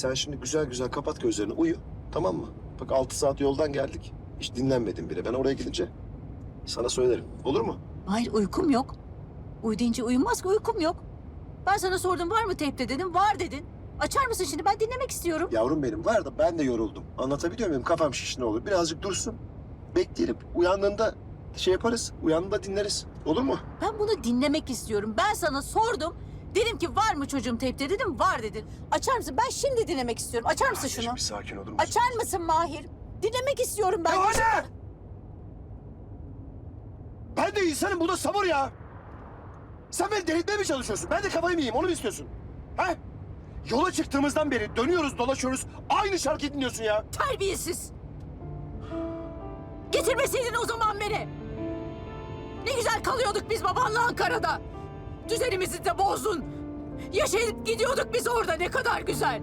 sen şimdi güzel güzel kapat gözlerini uyu. Tamam mı? Bak altı saat yoldan geldik. Hiç dinlenmedin bile. Ben oraya gidince sana söylerim. Olur mu? Hayır uykum yok. Uyu deyince uyumaz ki uykum yok. Ben sana sordum var mı teypte dedim. Var dedin. Açar mısın şimdi? Ben dinlemek istiyorum. Yavrum benim var da ben de yoruldum. Anlatabiliyor muyum? Kafam şiş ne olur. Birazcık dursun. Bekleyelim. Uyandığında şey yaparız. Uyandığında dinleriz. Olur mu? Ben bunu dinlemek istiyorum. Ben sana sordum. Dedim ki var mı çocuğum teypte dedim. Var dedin. Açar mısın? Ben şimdi dinlemek istiyorum. Açar mısın şunu? Bir sakin olur musun? Açar mısın Mahir? Dinlemek istiyorum ben. Ya anne! Ben de insanım. Bu da sabır ya. Sen beni delirtmeye mi çalışıyorsun? Ben de kafayı mı yiyeyim? Onu mu istiyorsun? He? Yola çıktığımızdan beri dönüyoruz, dolaşıyoruz. Aynı şarkıyı dinliyorsun ya. Terbiyesiz. Getirmeseydin o zaman beni. Ne güzel kalıyorduk biz babanla Ankara'da. Düzenimizi de bozdun. Yaşayıp gidiyorduk biz orada ne kadar güzel.